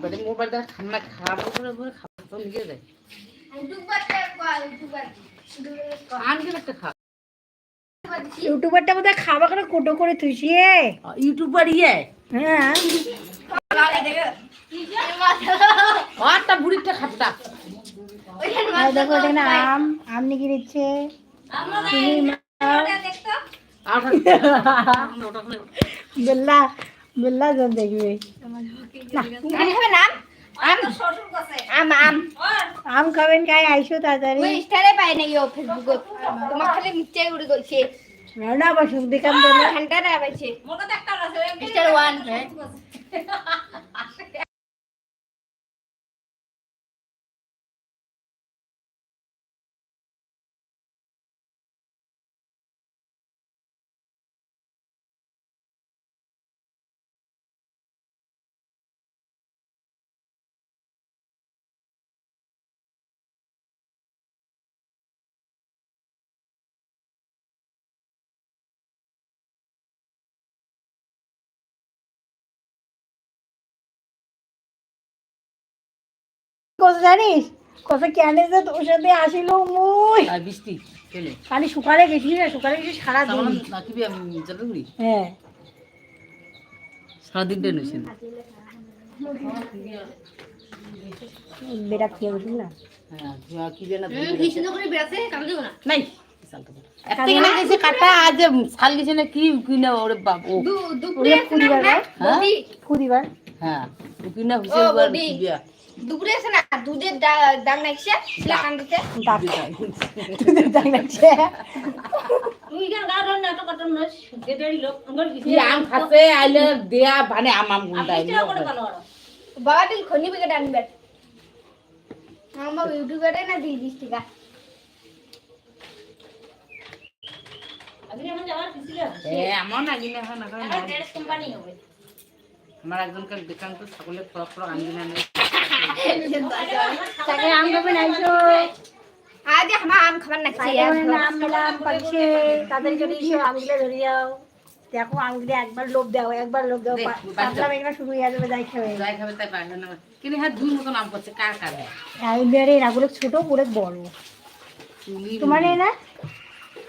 বেটে মোবাইলটা খান্না খারাপ করে করে খাবার তো নিয়ে যায়। আনকে একটা খা ইউটিউবারটা বোধহয় খাবার করে কোটো করে থুইছিয়ে ইউটিউবার ইয়ে। হ্যাঁ। একটা বুড়িটা খাটটা আর দেখো এখানে আম আম নিয়ে বেল্লা। বেল্লা জন দেখবে। আম আম। আম খাবেন কাই আইসো তাড়াতাড়ি। ইনষ্টাৰে পাই নেকি অ ফেচবুকত তোমাক খালি মিঠাই উৰি গৈছে না দেখাম ওৱান কথা জানিস? কথা কেন যে তোর সাথে আসিল মুই? আর বৃষ্টি চলে খালি সকালে গেছিলি না সকালে গেছি সারা দিন নাকিবি আমি জলপাইগুড়ি? হ্যাঁ। সারাদিনটা নইছেন বেটা খেয়ে গেছিল না? হ্যাঁ না না কিনা দুপুরে আছে না দুধের দাগ নাইছে। সেটা কান্দিতে দাঁত দাঁত আম খাচ্ছে আইলে দেয়া মানে আম আম গুন্ডাই বাবা তুই খনি বিকেট আনবে। আমার ইউটিউবারে না দিয়ে দিস টিকা। এ আমার না কিনে হয় না কারণ আমার একজনকে দেখান তো ছাগলের ফরক ফরক আনবি না তাকে আম খাবেন আইসো। আজ আমার আম খাবার নাকছে সাইকেলের নাম মেলাম পাচ্ছে তাদের যদি সব আমগুলো ধরে যাও দেখো আমগুলো একবার লোভ দাও একবার লোভ দাও। দে, পাতলা শুরু হয়ে যাবে যাই খাবে। যাই খাবে তাই পারবে না। কিন্তু হ্যাঁ দুই মতন আম করছে কার কার এইবারে এগুলো ছোট পুরো বড়। তোমার এই না?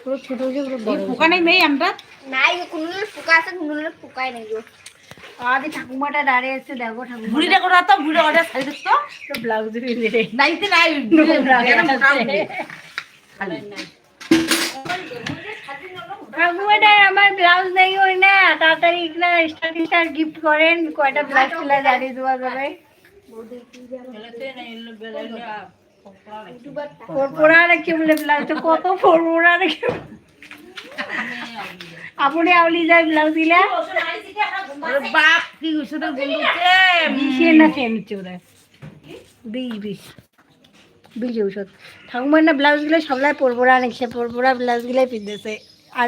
পুরো ছোট যে পুরো বড় পোকা নেই মেয়ে আমরা নাই কোনো পোকা আছে কোনো পোকাই নাই গো। আমাদের ঠাকুমাটা দাঁড়িয়ে এসে দেখো ঠাকুমা বুড়িটা করে তো বুড়িটা করে সাইড তো। তো ব্লাউজ নাইতে নাই। ঠাকুমাটা আমার ব্লাউজ নেই ওই না। তাড়াতাড়ি এগুলা স্টার স্টার গিফট করেন। কয়টা ব্লাউজ ছিল জানিয়ে দেওয়া যাবে। পরপরা রেখে বলে ব্লাউজ তো কত রেখে আপনি আউলি যায় ব্লাউজ দিলা। বাপ কি? ওষুধের বন্ধুছে বিষে না সেম চোরা বিষ বিষ বিষ ঔষধ। ঠাকুমার না ব্লাউজগুলো সবলাই পরপরা নেছে পরপরা ব্লাউজগুলোই পিঁধেছে আর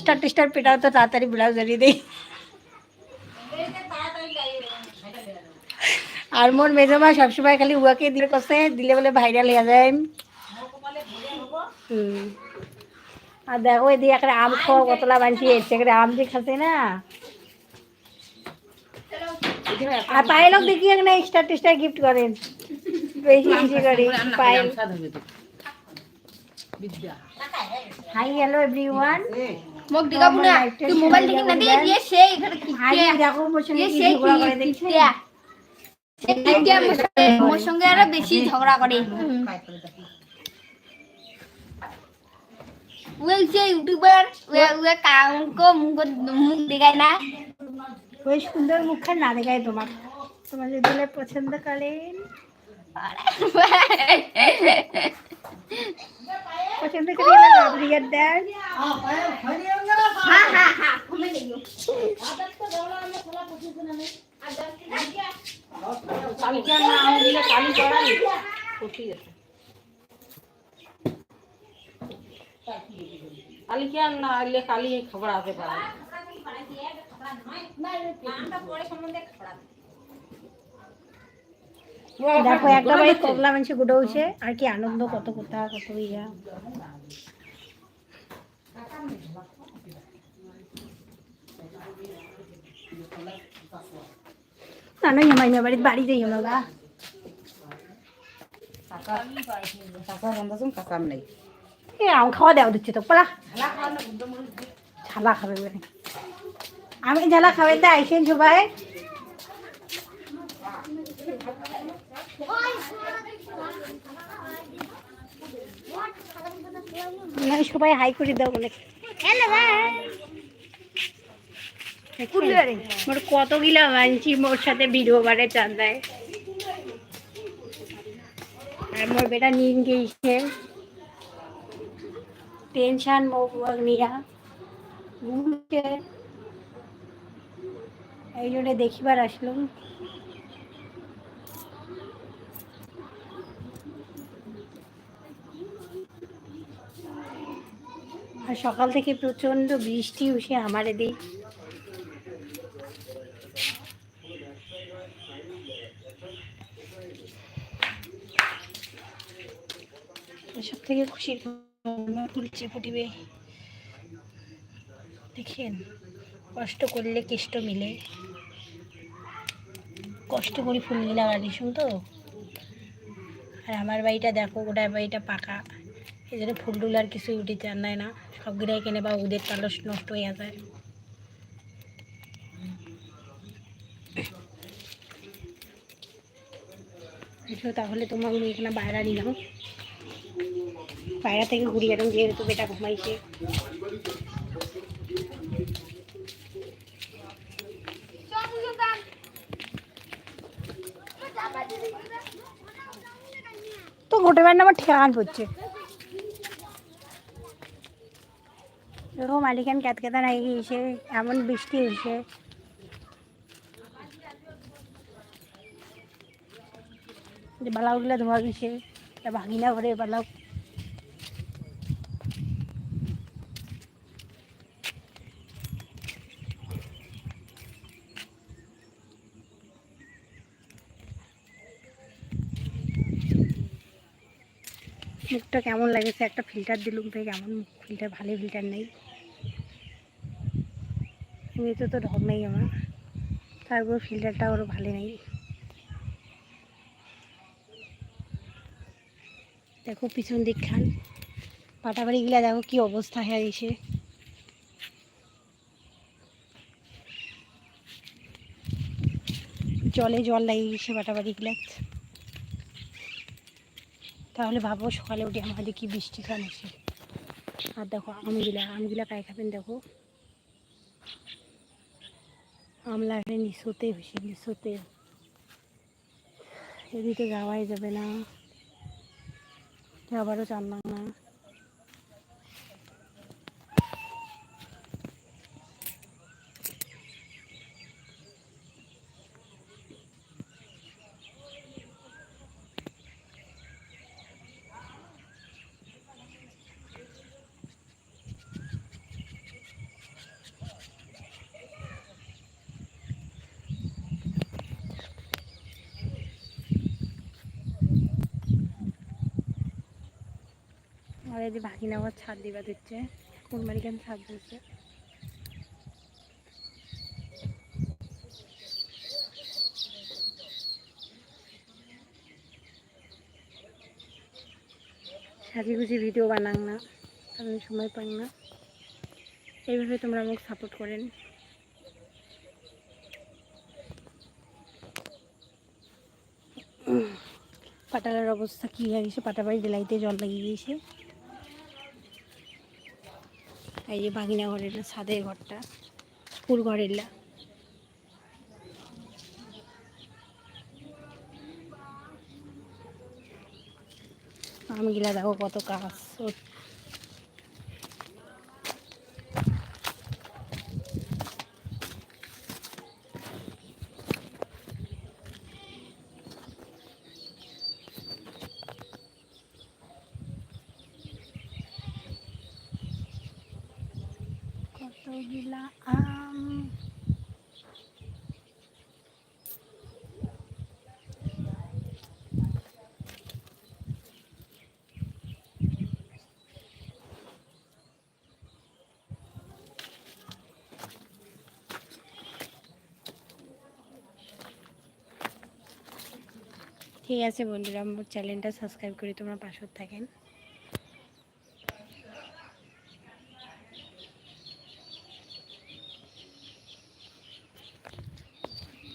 স্টার টিস্টার পেটাও তো তাড়াতাড়ি ব্লাউজ দেয় আর মোর মেজমা সবসময় খালি উয়াকে দিলে কষে দিলে বলে ভাইরাল হয়ে যায়। আর দেখো এদিকে একটা আম খাওয়া কতলা এসছে একটা আম দিয়ে খাতে না। আর পায়েলক দেখি একটা স্টার টিস্টার গিফট করেন বেশি বেশি করে পায়েল হাই হ্যালো এভরিওয়ান মোক দিগা পুনা তুই মোবাইল দেখি না দিয়ে দিয়ে সে এখানে হাই দেখো মোর সঙ্গে কি ঝগড়া করে দেখছি সে কিটে মোর সঙ্গে আরও বেশি ঝগড়া করে ওই যে ইউটিউবার ওই ওই কাউকে মুখ মুখ দেখায় না ওই সুন্দর মুখখান না দেখায় তোমার। তোমার যদি বলে পছন্দ করেন পছন্দ করে লাভ রিয়ার দেন। হ্যাঁ হ্যাঁ হ্যাঁ ঘুমে নেই কালকে না আম দিলে কালি করালি কটি আছে কালকে আর না আইলে কালি খবর আছে পারা। দেখো একটা বাড়ি মানুষ হয়েছে। আর কি আনন্দ কত কথা কত ইয়া। বাড়ি যাই আমরা নেই এ আম খাওয়া দেওয়া দিচ্ছে তো পালা। ঝালা খাবে আমি ঝালা খাবে তো আইসেন সবাই। সবাই হাই করে দাও হ্যালো মোর কতগুলা মানছি মোর সাথে ভিডিও বারে চাঁদায় আর মোর বেটা নিন গেছে টেনশন মো নিয়া। ঘুমছে এই জন্য দেখিবার আসলাম। আর সকাল থেকে প্রচণ্ড বৃষ্টি উঠে আমার এদিক সব থেকে খুশির ফুলছে ফুটিবে। দেখেন, কষ্ট করলে কেষ্ট মিলে। কষ্ট করে ফুলগুলা গাড়িছুন তো। আর আমার বাড়িটা দেখো, গোটা বাড়িটা পাকা। এই জন্য ফুল টুল আর কিছুই উঠে চান না। সব গিরাই কেনে বা ওদের তালস নষ্ট হয়ে যায়। এসো তাহলে তোমার আমি এখানে বাইরে নিলাম। বাইরে থেকে ঘুরিয়ে এলাম যেহেতু বেটা ঘুমাইছে। তো গোটে বার আমার ঠেকান পড়ছে দেখো মালিকান ক্যাতকেতা নাই গিয়েছে এমন বৃষ্টি হয়েছে যে বালাউগুলা ধোয়া গেছে ভাগিনা ঘরে বালাউ মুখটা কেমন লাগেছে? একটা ফিল্টার দিলুম তো কেমন ফিল্টার ভালো ফিল্টার নেই। এমনিতে তো ঢক নেই আমার। তারপর ফিল্টারটা ওরও ভালো নেই। দেখো পিছন দিক খান। পাটাবাড়িগুলা দেখো কি অবস্থা হয়ে গেছে। জলে জল লাগিয়ে গেছে পাটাবাড়িগুলা তাহলে ভাবো সকালে উঠে আমাদের কি বৃষ্টি খান আছে। আর দেখো, আমগুলা আমগুলা কায় খাবেন দেখো। আমলা এখানে নিচোতে হয়েছে নিচোতে। এদিকে যাওয়াই যাবে না। যাবারও চান না না আর এই যে ভাগিনা আবার ছাদ দিবা দিচ্ছে। কোন বাড়িখান ছাদ দিচ্ছে সাজি গুজি ভিডিও বানাং না, কারণ সময় পাই না। এইভাবে তোমরা আমাকে সাপোর্ট করেন। পাটালার অবস্থা কী হয়ে গেছে? পাটাবাড়ি জেলাইতে জল লাগিয়ে গিয়েছে এই যে বাগিনা ঘরের ছাদের ঘরটা স্কুল ঘরের আমগুলা দেখো কত কাজ ও- কতগুলা আম। ঠিক আছে বন্ধুরা আমার চ্যানেলটা সাবস্ক্রাইব করে তোমরা পাশে থাকেন।